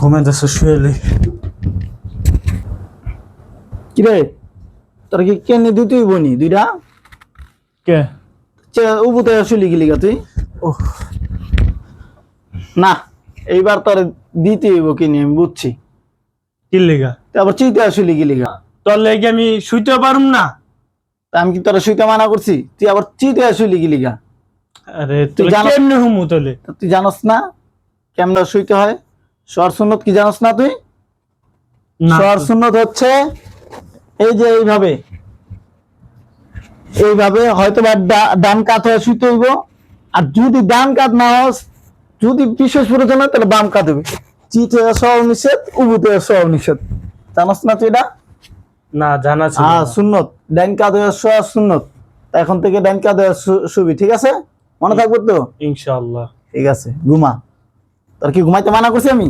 ঘুমে যাচ্ছে শুয়েলি। কি রে তোর কি কেনে দুইটাই বনি দুইটা? কে? চে উবুতে শুলি গেলি গা তুই। ও না এইবার তোর দিতে হইব কিনি আমি বুঝছি। কি লেগা? তুই আবার চিতে শুলি গেলি গা। তোর লেগে আমি শুইতে পারুম না। তা আমি কি তোরা শুইতে মানা করছি? তুই আবার চিতে শুলি গেলি গা। আরে তুই তুই জানো- কেমনে হুমু তোলে? তুই জানোস না কেমন শুইতে হয়? সর সুন্নত কি জানোস না তুই? না। সর সুন্নত হচ্ছে এই যে এইভাবে। এইভাবে হয়তো বা ডান কাত হয়ে শুইতে হইব। আর যদি ডান কাত না হস যদি বিশেষ প্রয়োজন হয় তাহলে বাম কাত হবে। চিত সহ নিষেধ উবুতে সহ নিষেধ। জানোস না তুই এটা? না জানা ছিল হ্যাঁ সুন্নত। ডান কাত হয়ে সহ সুন্নত। এখন থেকে ডান কাত হয়ে শুবি ঠিক আছে? মনে থাকবে তো? ইনশাআল্লাহ। ঠিক আছে ঘুমা। তোর কি ঘুমাইতে মানা করছি আমি?